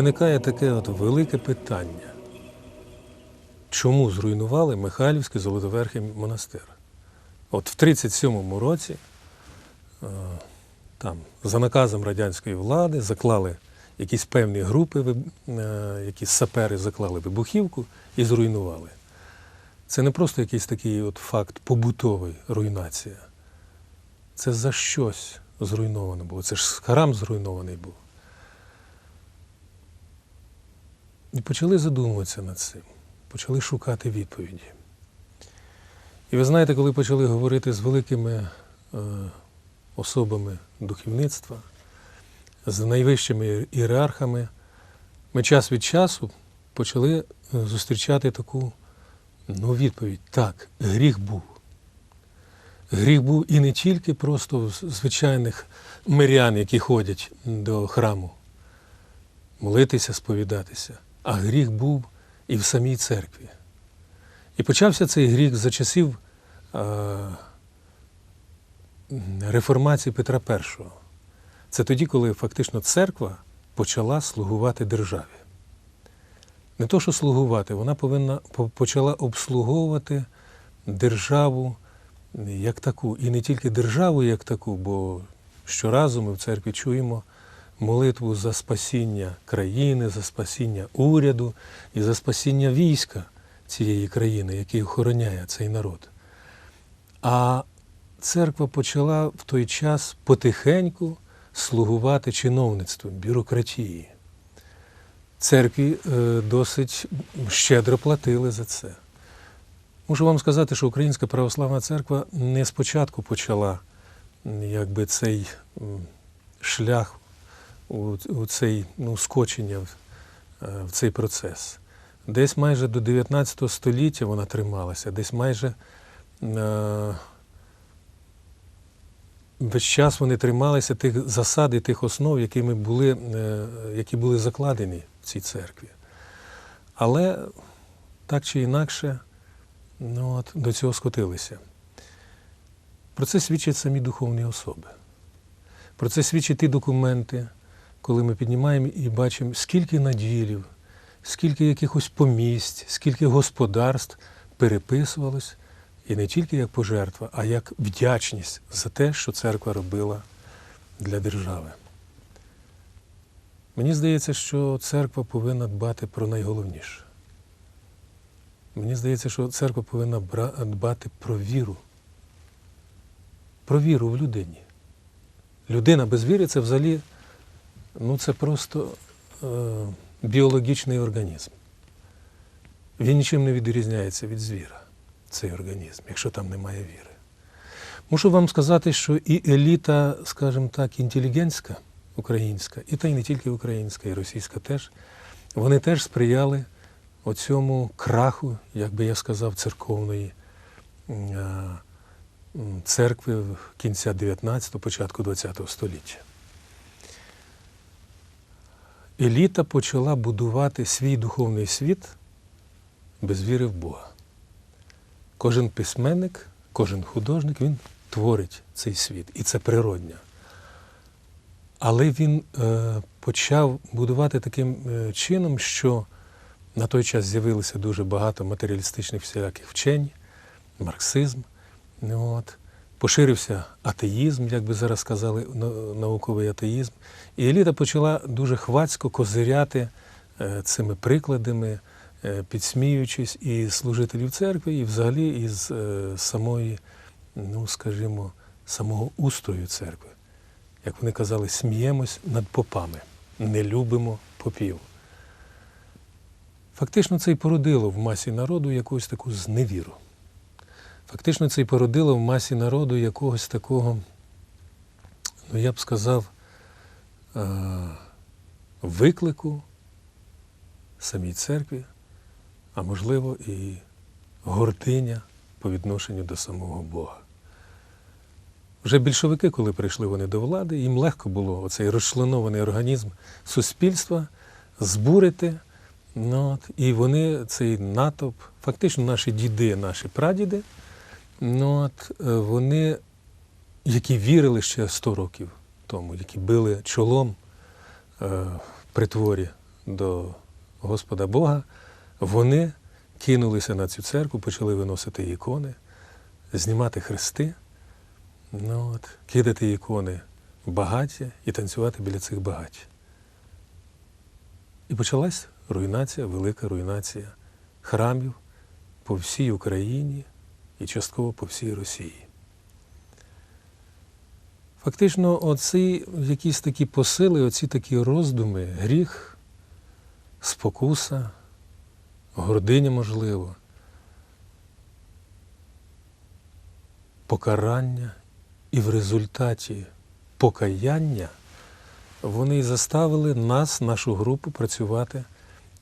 виникає таке от велике питання. Чому зруйнували Михайлівський Золотоверхий монастир? От в 37-му році е, там, за наказом радянської влади заклали якісь певні групи, е, якісь сапери заклали вибухівку і зруйнували. Це не просто якийсь такий от факт побутовий руйнація. Це за щось зруйновано було. Це ж храм зруйнований був. І почали задумуватися над цим, почали шукати відповіді. І ви знаєте, коли почали говорити з великими е, особами духовництва, з найвищими ієрархами, ми час від часу почали е, зустрічати таку ну, відповідь. Так, гріх був. Гріх був і не тільки просто в звичайних мирян, які ходять до храму, молитися, сповідатися, а гріх був і в самій церкві. І почався цей гріх за часів е, реформації Петра І. Це тоді, коли фактично церква почала слугувати державі. Не то, що слугувати, вона повинна почала обслуговувати державу як таку. І не тільки державу як таку, бо щоразу ми в церкві чуємо молитву за спасіння країни, за спасіння уряду і за спасіння війська цієї країни, який охороняє цей народ. А церква почала в той час потихеньку слугувати чиновництву, бюрократії. Церкві е, досить щедро платили за це. Мушу вам сказати, що Українська православна церква не спочатку почала якби, цей шлях у, цей ну, скочення в, е, в цей процес. Десь майже до 19 століття вона трималася, десь майже е, весь час вони трималися тих засад і тих основ, якими були, е, які були закладені в цій церкві. Але так чи інакше, ну, от, до цього скотилися. Про це свідчать самі духовні особи. Про це свідчать ті документи, коли ми піднімаємо і бачимо, скільки наділів, скільки якихось помість, скільки господарств переписувалось, і не тільки як пожертва, а як вдячність за те, що церква робила для держави. Мені здається, що церква повинна дбати про найголовніше. Мені здається, що церква повинна дбати про віру. Про віру в людині. Людина без віри це взагалі ну, це просто е, біологічний організм. Він нічим не відрізняється від звіра, цей організм, якщо там немає віри. Мушу вам сказати, що і еліта, скажімо так, інтелігентська українська, і та й не тільки українська, і російська теж, вони теж сприяли оцьому краху, як би я сказав, церковної м, церкви кінця 19-го, початку 20-го століття. Еліта почала будувати свій духовний світ без віри в Бога. Кожен письменник, кожен художник, він творить цей світ, і це природня. Але він е, почав будувати таким е, чином, що на той час з'явилося дуже багато матеріалістичних всіляких вчень, марксизм. От. Поширився атеїзм, як би зараз сказали, науковий атеїзм. І еліта почала дуже хвацько козиряти е, цими прикладами, е, підсміюючись і служителів церкви, і взагалі із е, самої, ну скажімо, самого устрою церкви. Як вони казали, сміємось над попами, не любимо попів. Фактично це й породило в масі народу якусь таку зневіру. Фактично це й породило в масі народу якогось такого, ну я б сказав, е, виклику самій церкві, а можливо і гординя по відношенню до самого Бога. Вже більшовики, коли прийшли вони до влади, їм легко було оцей розчленований організм суспільства збурити. Ну, от, і вони цей натовп, фактично наші діди, наші прадіди, ну, от, е, вони, які вірили ще 100 років тому, які били чолом е, при творі до Господа Бога, вони кинулися на цю церкву, почали виносити ікони, знімати хрести, ну, от, кидати ікони в багаття і танцювати біля цих багать. І почалась руйнація, велика руйнація храмів по всій Україні і частково по всій Росії. Фактично, оці якісь такі посили, оці такі роздуми, гріх, спокуса, гординя, можливо, покарання і в результаті покаяння вони заставили нас, нашу групу, працювати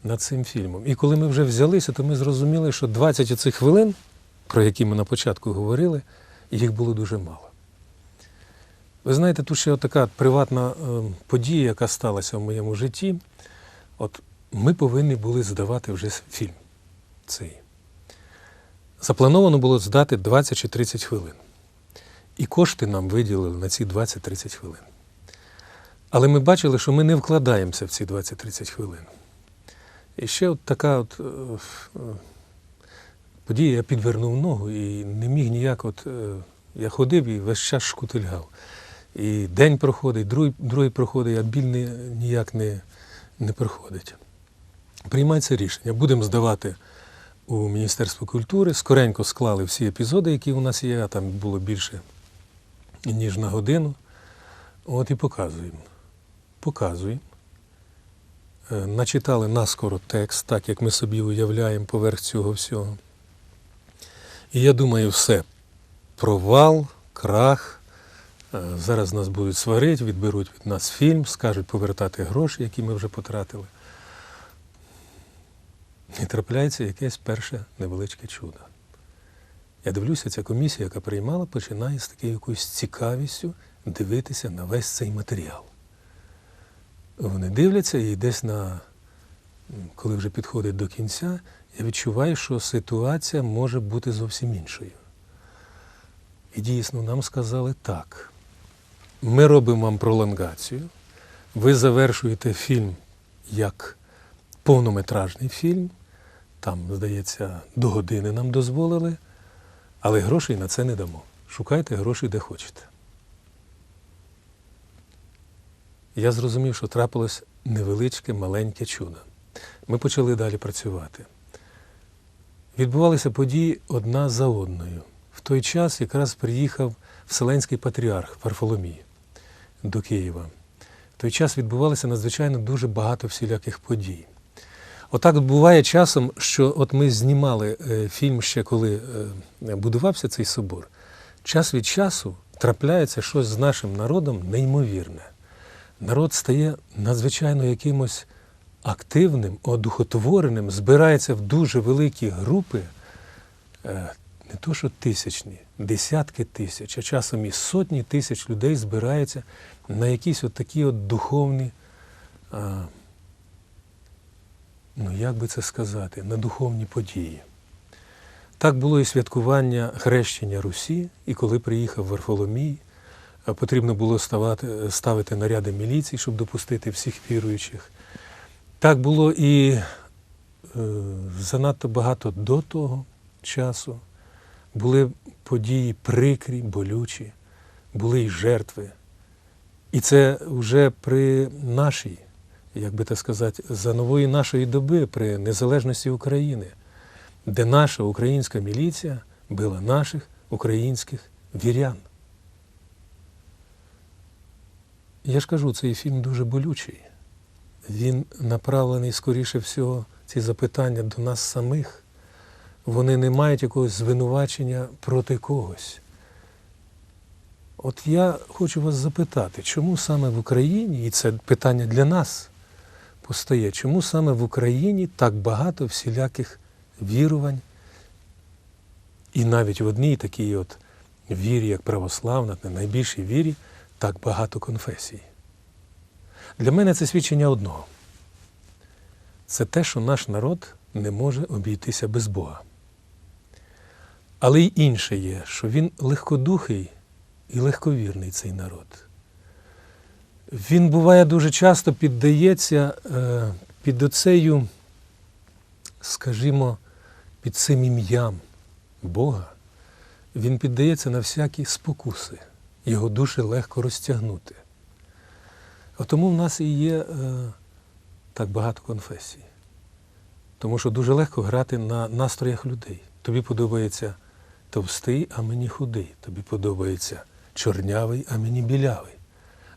над цим фільмом. І коли ми вже взялися, то ми зрозуміли, що 20 оцих хвилин, про які ми на початку говорили, їх було дуже мало. Ви знаєте, тут ще така приватна е, подія, яка сталася в моєму житті. От ми повинні були здавати вже фільм цей. Заплановано було здати 20 чи 30 хвилин. І кошти нам виділили на ці 20-30 хвилин. Але ми бачили, що ми не вкладаємося в ці 20-30 хвилин. І ще от така от, е, я підвернув ногу і не міг ніяк. От, е, я ходив і весь час шкутильгав. І день проходить, другий, другий проходить, а біль не, ніяк не, не проходить. Приймається рішення. Будемо здавати у Міністерство культури. Скоренько склали всі епізоди, які у нас є, а там було більше, ніж на годину. От і показуємо. Показуємо. Е, Начитали наскоро текст, так як ми собі уявляємо поверх цього всього. І я думаю, все. Провал, крах. Е, Зараз нас будуть сварити, відберуть від нас фільм, скажуть повертати гроші, які ми вже потратили. І трапляється якесь перше невеличке чудо. Я дивлюся, ця комісія, яка приймала, починає з такою якоюсь цікавістю дивитися на весь цей матеріал. Вони дивляться і десь на, коли вже підходить до кінця, я відчуваю, що ситуація може бути зовсім іншою. І дійсно нам сказали так. Ми робимо вам пролонгацію, ви завершуєте фільм як повнометражний фільм, там, здається, до години нам дозволили, але грошей на це не дамо. Шукайте гроші де хочете. Я зрозумів, що трапилось невеличке, маленьке чудо. Ми почали далі працювати. Відбувалися події одна за одною. В той час якраз приїхав Вселенський патріарх Варфоломій до Києва. В той час відбувалося надзвичайно дуже багато всіляких подій. Отак от буває часом, що от ми знімали е, фільм ще коли е, будувався цей собор. Час від часу трапляється щось з нашим народом неймовірне. Народ стає надзвичайно якимось активним, одухотвореним, збирається в дуже великі групи, е, не то що тисячні, десятки тисяч, а часом і сотні тисяч людей збираються на якісь от такі от духовні, ну як би це сказати, на духовні події. Так було і святкування хрещення Русі, і коли приїхав Варфоломій, потрібно було ставати, ставити наряди міліції, щоб допустити всіх віруючих. Так було і е, занадто багато до того часу. Були події прикрі, болючі, були й жертви. І це вже при нашій, як би так сказати, за нової нашої доби, при незалежності України, де наша українська міліція била наших українських вірян. Я ж кажу, цей фільм дуже болючий. Він направлений, скоріше всього, ці запитання до нас самих. Вони не мають якогось звинувачення проти когось. От я хочу вас запитати, чому саме в Україні, і це питання для нас постає, чому саме в Україні так багато всіляких вірувань, і навіть в одній такій от вірі, як православна, найбільшій вірі, так багато конфесій. Для мене це свідчення одного. Це те, що наш народ не може обійтися без Бога. Але й інше є, що він легкодухий і легковірний цей народ. Він буває дуже часто піддається е, під оцею, скажімо, під цим ім'ям Бога, він піддається на всякі спокуси. Його дуже легко розтягнути. Тому в нас і є е, так багато конфесій. Тому що дуже легко грати на настроях людей. Тобі подобається товстий, а мені худий. Тобі подобається чорнявий, а мені білявий.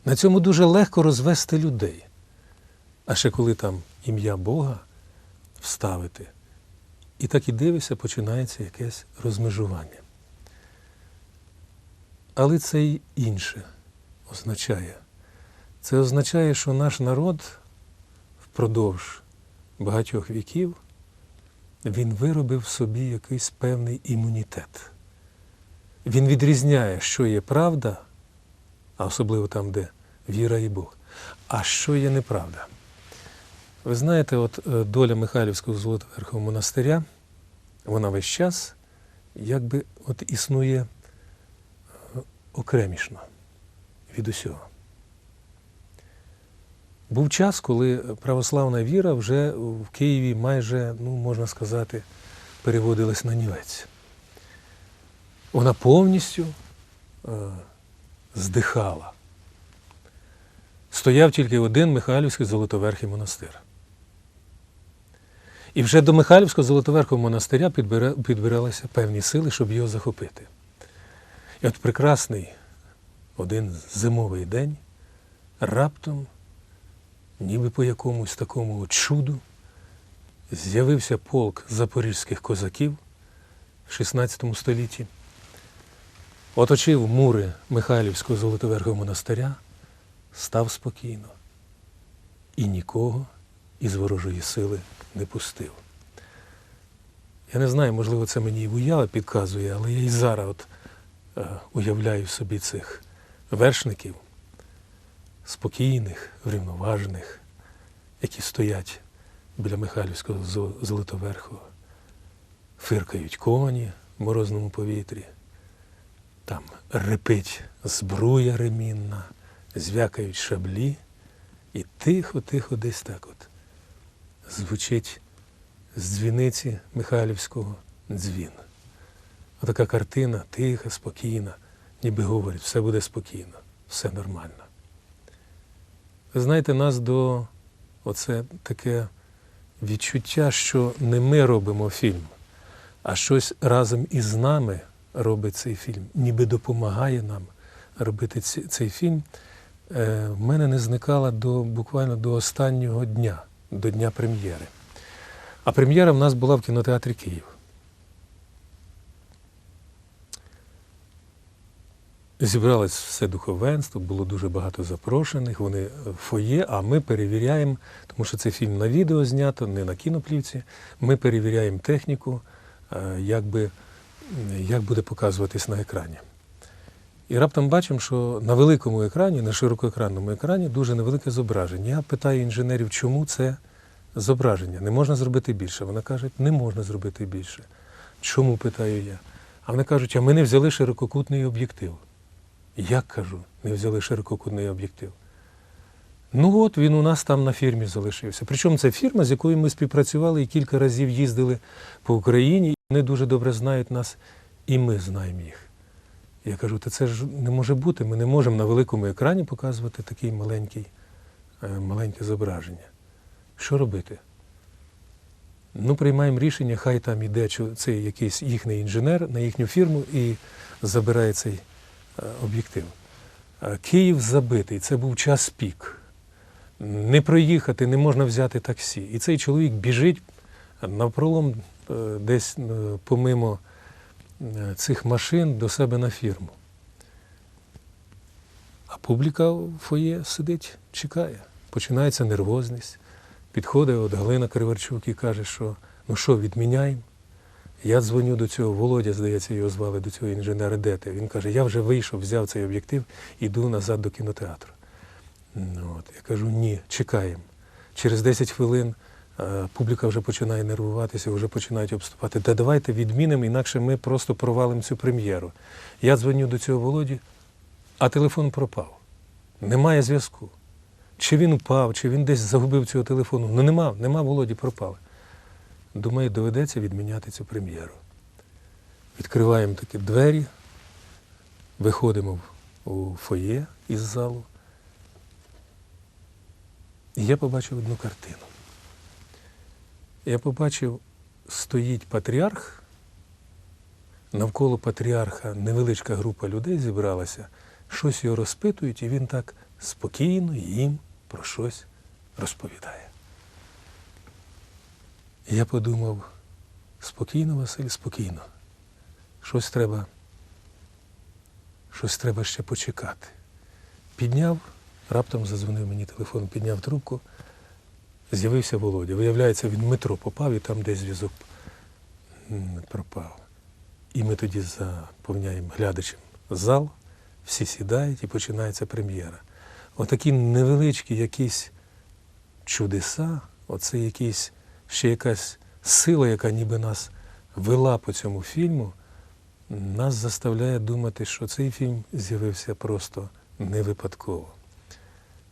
На цьому дуже легко розвести людей. А ще коли там ім'я Бога вставити, і так і дивишся, починається якесь розмежування. Але це й інше означає. Це означає, що наш народ впродовж багатьох віків він виробив собі якийсь певний імунітет. Він відрізняє, що є правда, а особливо там, де віра і Бог, а що є неправда. Ви знаєте, от е, доля Михайлівського Золотоверхового монастиря, вона весь час якби от існує е, окремішно від усього. Був час, коли православна віра вже в Києві майже, ну, можна сказати, переводилась на нівець. Вона повністю е, здихала. Стояв тільки один Михайлівський Золотоверхий монастир. І вже до Михайлівського Золотоверхового монастиря підбиралися певні сили, щоб його захопити. І от прекрасний один зимовий день раптом, ніби по якомусь такому чуду, з'явився полк запорізьких козаків в 16 столітті, оточив мури Михайлівського Золотоверхового монастиря, став спокійно і нікого із ворожої сили не пустив. Я не знаю, можливо, це мені і уява підказує, але я і зараз от, е, уявляю собі цих вершників, спокійних, врівноважених, які стоять біля Михайлівського Зо- Золотоверхого, фиркають коні в морозному повітрі, там репить збруя ремінна, звякають шаблі, і тихо-тихо десь так от звучить з дзвіниці Михайлівського дзвін. Отака картина тиха, спокійна, ніби говорить, все буде спокійно, все нормально. Ви знаєте, нас до оце таке відчуття, що не ми робимо фільм, а щось разом із нами робить цей фільм, ніби допомагає нам робити цей фільм. Е, в мене не зникала до, буквально до останнього дня, до дня прем'єри. А прем'єра в нас була в кінотеатрі Київ. Зібралось все духовенство, було дуже багато запрошених. Вони в фоє, а ми перевіряємо, тому що це фільм на відео знято, не на кіноплівці. Ми перевіряємо техніку, е, як, би, як буде показуватись на екрані. І раптом бачимо, що на великому екрані, на широкоекранному екрані, дуже невелике зображення. Я питаю інженерів, чому це зображення? Не можна зробити більше. Вони кажуть, не можна зробити більше. Чому питаю я? А вони кажуть, а ми не взяли ширококутний об'єктив. Як кажу, не взяли ширококутний об'єктив? Ну от він у нас там на фірмі залишився. Причому це фірма, з якою ми співпрацювали і кілька разів їздили по Україні. Вони дуже добре знають нас, і ми знаємо їх. Я кажу, та це ж не може бути. Ми не можемо на великому екрані показувати такий маленький, е, маленьке зображення. Що робити? Ну, приймаємо рішення, хай там іде цей якийсь їхній інженер на їхню фірму і забирає цей об'єктив. Е, Київ забитий, це був час пік. Не проїхати, не можна взяти таксі. І цей чоловік біжить навпролом е, десь е, помимо е, цих машин до себе на фірму. А публіка в фоє сидить, чекає. Починається нервозність. Підходить от Галина Криворчук і каже, що ну що, відміняємо? Я дзвоню до цього, Володя, здається, його звали до цього інженера Дети. Він каже, я вже вийшов, взяв цей об'єктив, іду назад до кінотеатру. Ну, от, я кажу, ні, чекаємо. Через 10 хвилин е, публіка вже починає нервуватися, вже починають обступати. Та давайте відмінимо, інакше ми просто провалимо цю прем'єру. Я дзвоню до цього Володі, а телефон пропав. Немає зв'язку. чи він впав, чи він десь загубив цього телефону. Ну нема, нема Володі, пропали. Думаю, доведеться відміняти цю прем'єру. Відкриваємо такі двері, виходимо у фоє із залу. І я побачив одну картину. Я побачив, стоїть патріарх, навколо патріарха невеличка група людей зібралася, щось його розпитують, і він так спокійно їм про щось розповідає. Я подумав, спокійно, Василь, спокійно. Щось треба, щось треба ще почекати. Підняв, раптом задзвонив мені телефон, підняв трубку, з'явився Володя. Виявляється, він в метро попав і там десь зв'язок пропав. І ми тоді заповняємо глядачем зал, всі сідають і починається прем'єра. Отакі невеличкі якісь чудеса, оце якісь, ще якась сила, яка ніби нас вела по цьому фільму, нас заставляє думати, що цей фільм з'явився просто не випадково.